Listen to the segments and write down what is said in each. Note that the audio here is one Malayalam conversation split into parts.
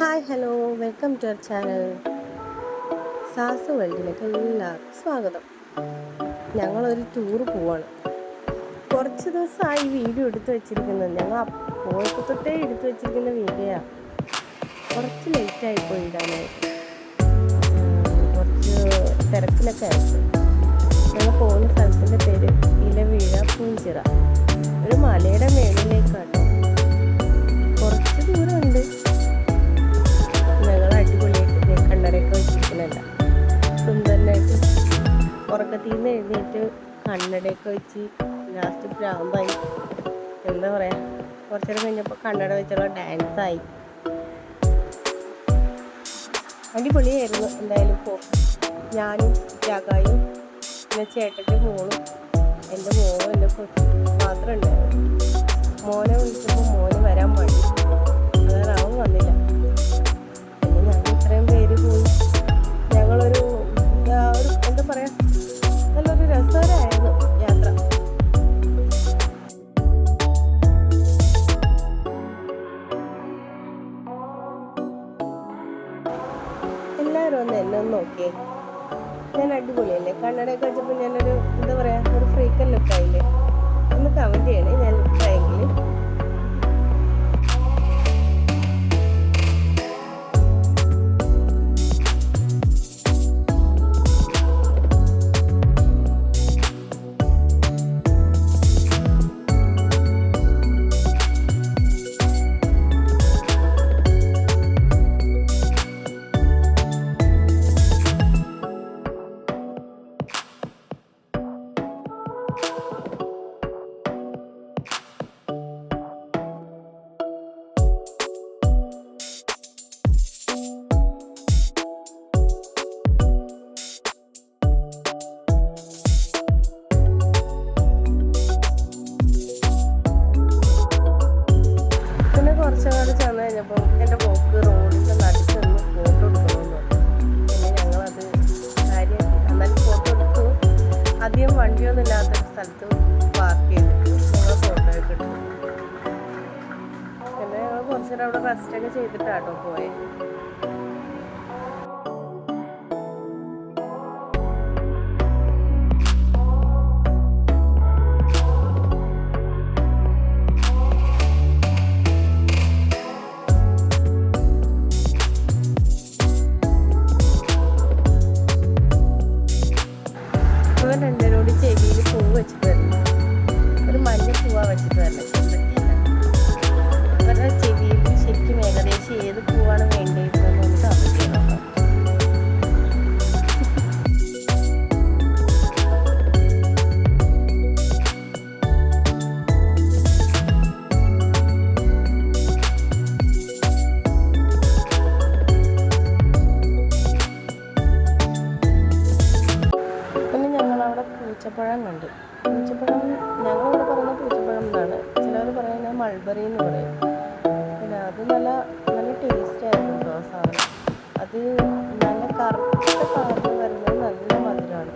Hi hello welcome to our channel സാസ് വേൾഡിലേക്ക് എല്ലാവർക്കും സ്വാഗതം. ഞങ്ങളൊരു ടൂർ പോവാണ്. കുറച്ച് ദിവസമായി വീഡിയോ എടുത്തു വെച്ചിരിക്കുന്നത് ഞങ്ങൾ പോയപ്പോൾ തൊട്ടേ എടുത്തു വെച്ചിരിക്കുന്ന വീഡിയോയാണ് കുറച്ച് ലേറ്റായി പോയി ഇടാനായിട്ട്. കുറച്ച് തിരക്കിലൊക്കെ ആയിട്ട് ഞങ്ങൾ പോകുന്ന സ്ഥലത്തിന്റെ പേര് ഇലവീഴ പൂഞ്ചിറ. ഒരു മലയുടെ മേളിലേക്കാണ്. വെച്ചിരിക്കുന്നുണ്ട് സുന്ദരനായിട്ട് ഉറക്കത്തിൽ നിന്ന് എഴുന്നേറ്റ് കണ്ണടയൊക്കെ വെച്ച് ലാസ്റ്റ് പ്രാന്തായി. എന്താ പറയാ കുറച്ചു നേരം കഴിഞ്ഞപ്പോൾ കണ്ണട വെച്ചുള്ള ഡാൻസായി അടിപൊളിയായിരുന്നു എന്തായാലും പോ ഞാനും ജാഗായും പിന്നെ ചേട്ടന്റെ മോളും എന്റെ മോളും എന്റെ കൊച്ചും മാത്രമേ ഉണ്ടായിരുന്നു. മോനെ വിളിച്ചപ്പോൾ മോന് വരാൻ പാടില്ല അതാണ് അവൻ വന്നില്ല. പിന്നെ ഞാൻ ഇത്രയും പേര് പോയി. ഞങ്ങളൊരു എന്താ പറയാ? നല്ലൊരു രസകരമായിരുന്നു യാത്ര. എല്ലാവരും ഒന്ന് എന്നെ നോക്കിയേ. ഞാൻ അടിപൊളിയല്ലേ? കണ്ണടയൊക്കെ വെച്ചപ്പോൾ ഞാനൊരു എന്താ പറയാ ഒരു ഫ്രീക്കൻ ലുക്കായില്ലേ ഒന്ന് കമന്റ് ചെയ്യണേ ഞാൻ ലുക്കായെങ്കിൽ മൾബറി എന്ന് പറയും. പിന്നെ അത് നല്ല നല്ല ടേസ്റ്റ് ആയിരുന്നു ആ സാധനം. അത് നല്ല കറുത്ത കളറിൽ വരുന്നത് നല്ല മധുരമാണ്.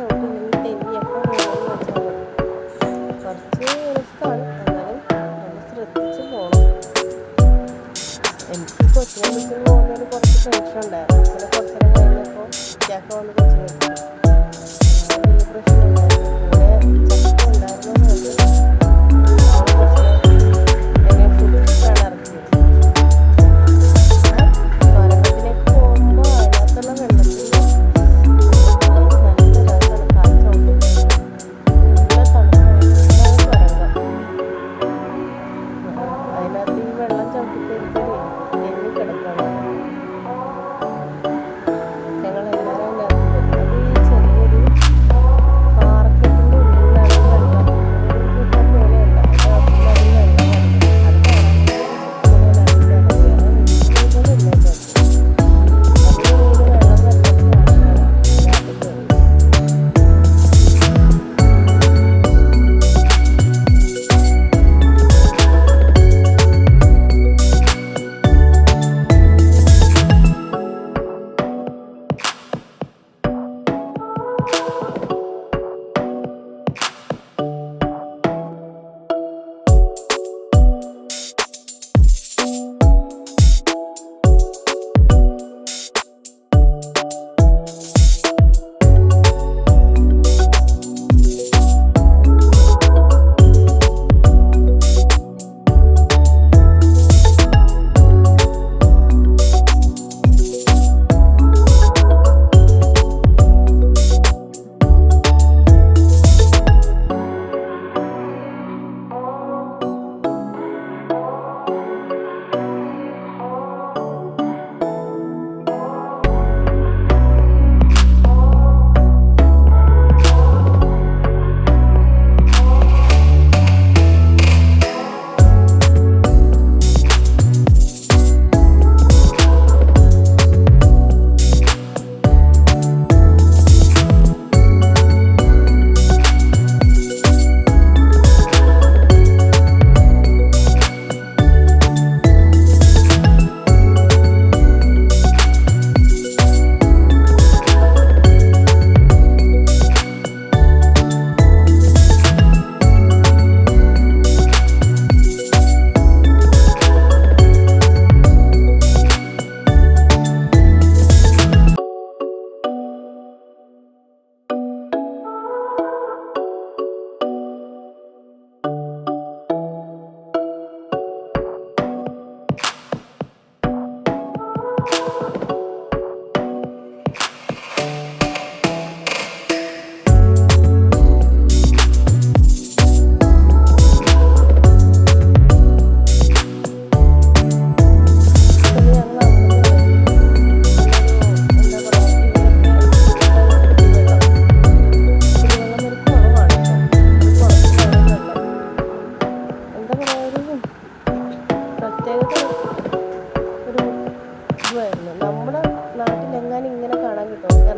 ചവിട്ടുണ്ടെങ്കിൽ തെന്നിയൊക്കെ പോകുമെന്ന് വെച്ചാൽ കുറച്ച് റിസ്ക്കാണ് എന്നാലും നമ്മൾ ശ്രദ്ധിച്ച് പോകണം എനിക്ക് കൊച്ചിനെ വിളിച്ച് പോകുന്നതിന് കുറച്ച് ടെൻഷൻ ഉണ്ടായിരുന്നു പിന്നെ കുറച്ചേരം കഴിഞ്ഞപ്പോൾ ഇയാൾക്ക് വന്ന് കൊച്ചിനെ പ്രശ്നമുണ്ടായിരുന്നു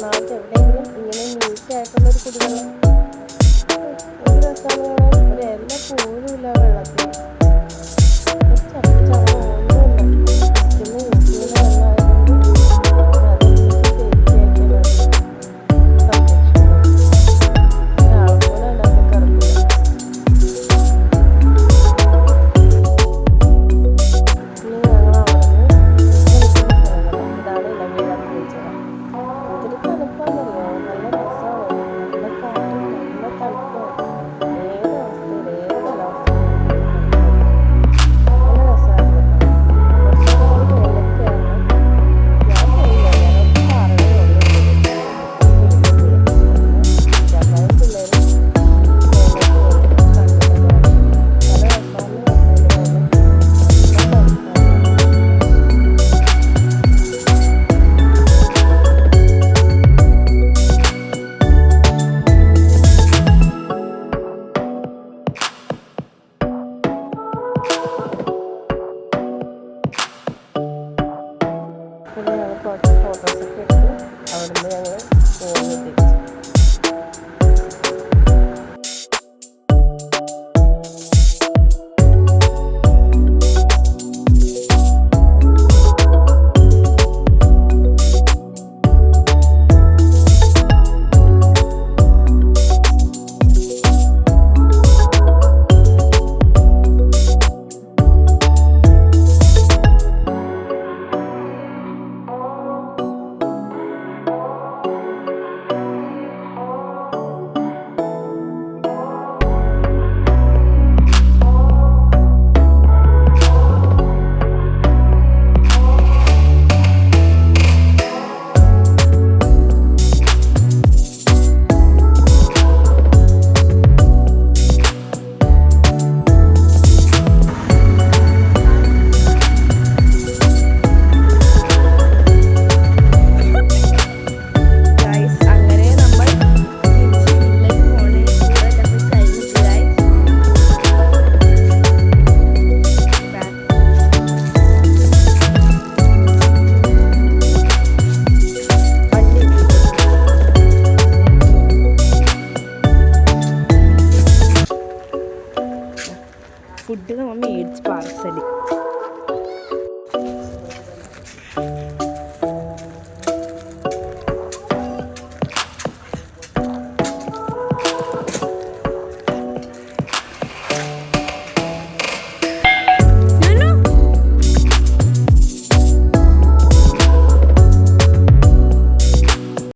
എറണാകുളത്ത് എവിടെയെങ്കിലും ഇങ്ങനെ നീറ്റായിട്ടുള്ളൊരു കുടിവെള്ളം. ഒരു രസമാണ്. ഒരു ഇല ഫുഡ് നമ്മൾ മേടിച്ച് പാർസൽ